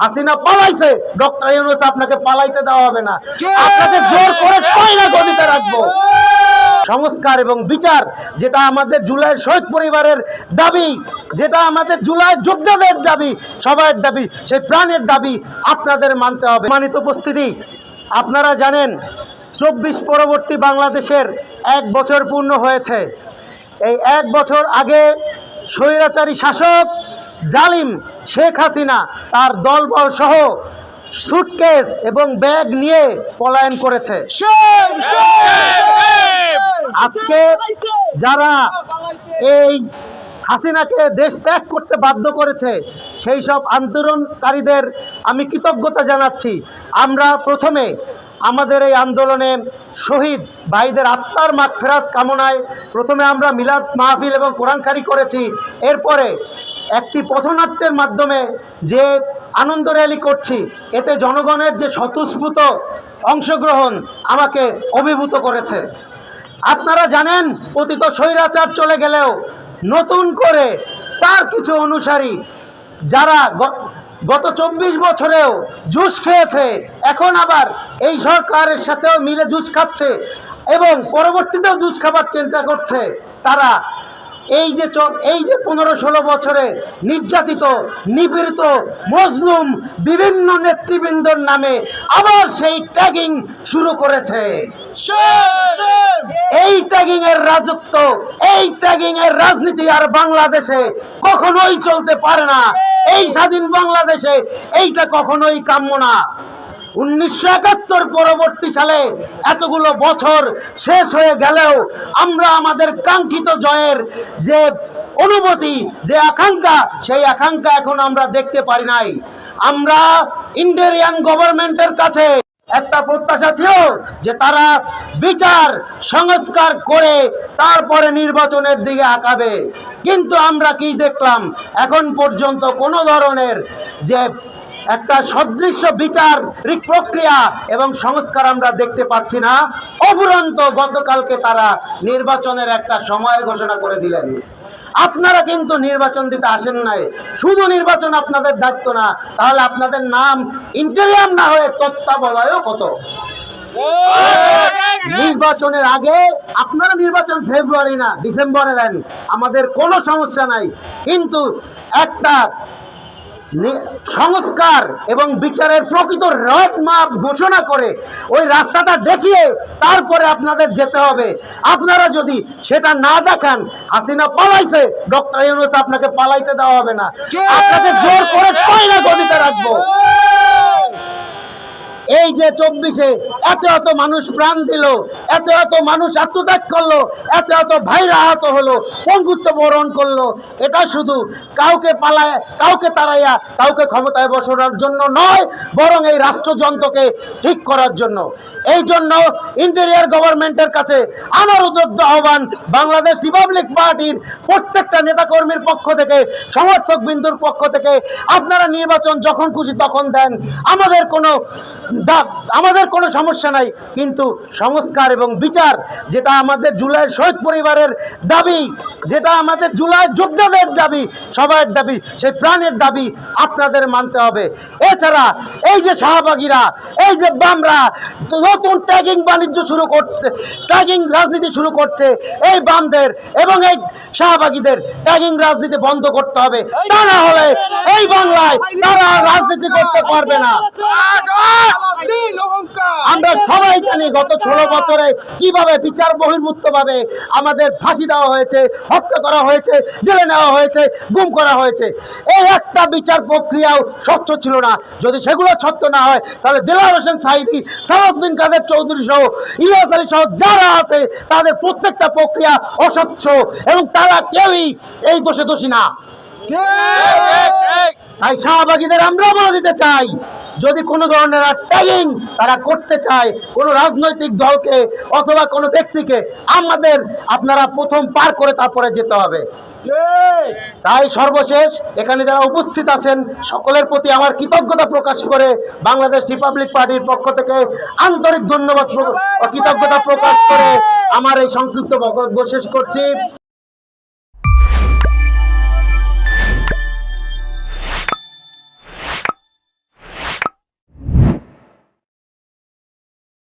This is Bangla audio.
হাসিনা পালাইছে ডক্টর ইউনুস আপনাকে পালাইতে দেওয়া হবে না। আপনাকে জোর করে কয়লা গদিতে রাখব। সংস্কার এবং বিচার যেটা আমাদের জুলাইয়ের শহীদ পরিবারের দাবি যেটা আমাদের জুলাই যোদ্ধাদের দাবি সবার দাবি সেই প্রাণের দাবি আপনাদের মানতে হবে। মানিত উপস্থিতি আপনারা জানেন চব্বিশ পরবর্তী বাংলাদেশের এক বছর পূর্ণ হয়েছে। এই এক বছর আগে স্বৈরাচারী শাসক জালিম শেখ হাসিনা তার দলবল সহ সুটকেস এবং ব্যাগ নিয়ে পলায়ন করেছে। আজকে যারা এই হাসিনাকে দেশ ত্যাগ করতে বাধ্য করেছে, সেই সব আন্দোলনকারীদের আমি কৃতজ্ঞতা জানাচ্ছি। আমরা প্রথমে আমাদের এই আন্দোলনে শহীদ ভাইদের আত্মার মাঠ ফেরাত কামনায় প্রথমে আমরা মিলাদ মাহফিল এবং কোরআনখারি করেছি। এরপরে একটি পথনাট্যের মাধ্যমে যে আনন্দ র্যালি করছি, এতে জনগণের যে স্বতঃস্ফূর্ত অংশগ্রহণ আমাকে অভিভূত করেছে। আপনারা জানেন, অতীত স্বৈরাচার চলে গেলেও নতুন করে তার কিছু অনুসারী যারা গত চব্বিশ বছরেও জুস খেয়েছে, এখন আবার এই সরকারের সাথেও মিলে জুস খাচ্ছে এবং পরবর্তীতেও জুস খাবার চিন্তা করছে, তারা এই যে চ- এই যে পনেরো ষোলো বছরে নির্যাতিত, নিপীড়িত, মজলুম বিভিন্ন নেতৃবৃন্দর নামে আবার সেই ট্যাগিং শুরু করেছে। এই ট্যাগিং এর রাজত্ব, এই ট্যাগিং এর রাজনীতি আর বাংলাদেশে কখনোই চলতে পারে না। এই স্বাধীন বাংলাদেশে এইটা কখনোই কাম্য না। উনিশশো একাত্তর পরবর্তী সালে এতগুলো বছর শেষ হয়ে গেলেও আমরা আমাদের কাঙ্ক্ষিত জয়ের যে অনুভূতি, যে আকাঙ্ক্ষা, সেই আকাঙ্ক্ষা এখন আমরা দেখতে পারি নাই। আমরা ইন্ডিয়ান গভর্নমেন্টের কাছে একটা প্রত্যাশা ছিল যে তারা বিচার, সংস্কার করে তারপরে নির্বাচনের দিকে আঁকাবে কিন্তু আমরা কি দেখলাম? এখন পর্যন্ত কোনো ধরনের যে একটা সদৃশ্য বিচার প্রক্রিয়া এবং সংস্কার আমরা দেখতে পাচ্ছি না। অফুরন্ত গতকালকে তারা নির্বাচনের একটা সময় ঘোষণা করে দিলেন। আপনারা কিন্তু নির্বাচন দিতে আসেন নাই। শুধু নির্বাচন আপনাদের দায়িত্ব না, তাহলে আপনাদের নাম ইন্টেরিয়াম না হয়ে তত্ত্বাবধায়ক কত? নির্বাচনের আগে আপনারা নির্বাচন ফেব্রুয়ারি না, ডিসেম্বরে দেন। আমাদের কোনো সমস্যা নাই। কিন্তু একটা সংস্কার এবং বিচারের প্রকৃত রড মাপ ঘোষণা করে ওই রাস্তাটা দেখিয়ে তারপরে আপনাদের যেতে হবে। আপনারা যদি সেটা না দেখান হাসিনা পালাইছে ডক্টর ইউনুস আপনাকে পালাইতে দেওয়া হবে না। আপনাকে জোর করে গদিতে রাখব। যে চব্বিশে এত এত মানুষ প্রাণ দিল, এত এত মানুষ আত্মত্যাগ করল, এত এত ভাইরা আহত হলো পঙ্গুত্ব বরণ করল? এটা শুধু কাউকে পালায়, কাউকে তাড়াইয়া, কাউকে ক্ষমতায় বসানোর জন্য নয়, বরং এই রাষ্ট্রযন্ত্রকে ঠিক করার জন্য। এই জন্য ইন্টেরিয়ার গভর্নমেন্টের কাছে আমার উদ্যোগ আহ্বান, বাংলাদেশ রিপাবলিক পার্টির প্রত্যেকটা নেতাকর্মীর পক্ষ থেকে, সমর্থক বিন্দুর পক্ষ থেকে, আপনারা নির্বাচন যখন খুশি তখন দেন। আমাদের কোনো আমাদের কোনো সমস্যা নাই কিন্তু সংস্কার এবং বিচার যেটা আমাদের জুলাই শহীদ পরিবারের দাবি যেটা আমাদের জুলাই যোদ্ধাদের দাবি সবার দাবি, সেই প্রাণের দাবি আপনাদের মানতে হবে। এছাড়া এই যে শাহবাগীরা, এই যে বামরা, নতুন ট্যাগিং বাণিজ্য শুরু করতে, ট্যাগিং রাজনীতি শুরু করছে, এই বামদের এবং এই শাহবাগীদের ট্যাগিং রাজনীতি বন্ধ করতে হবে। তা না হলে এই বাংলায় তারা রাজনীতি করতে পারবে না। আমরা সবাই জানি গত ষোলো বছরে কীভাবে বিচার বহির্ভূত ভাবে আমাদের ফাঁসি দেওয়া হয়েছে। হত্যা করা হয়েছে জেলে নেওয়া হয়েছে গুম করা হয়েছে এই একটা বিচার প্রক্রিয়াও স্বচ্ছ ছিল না যদি সেগুলো সত্য না হয় তাহলে দিলার হোসেন সাইদি সালাউদ্দিন কাদের চৌধুরী সহ ইলিয়াস আলী সহ যারা আছে তাদের প্রত্যেকটা প্রক্রিয়া অস্বচ্ছ এবং তারা কেউই এই দোষে দোষী না তাই শাহবাগীদের আমরা বলে দিতে চাই, যদি কোনো ধরনের ট্যাগিং তারা করতে চায়, কোনো রাজনৈতিক দলকে অথবা কোনো ব্যক্তিকে, আমাদের আপনারা প্রথম পার করে তারপরে যেতে হবে। তাই সর্বশেষ এখানে যারা উপস্থিত আছেন, সকলের প্রতি আমার কৃতজ্ঞতা প্রকাশ করে বাংলাদেশ রিপাবলিক পার্টির পক্ষ থেকে আন্তরিক ধন্যবাদ কৃতজ্ঞতা প্রকাশ করে আমার এই সংক্ষিপ্ত শেষ করছি।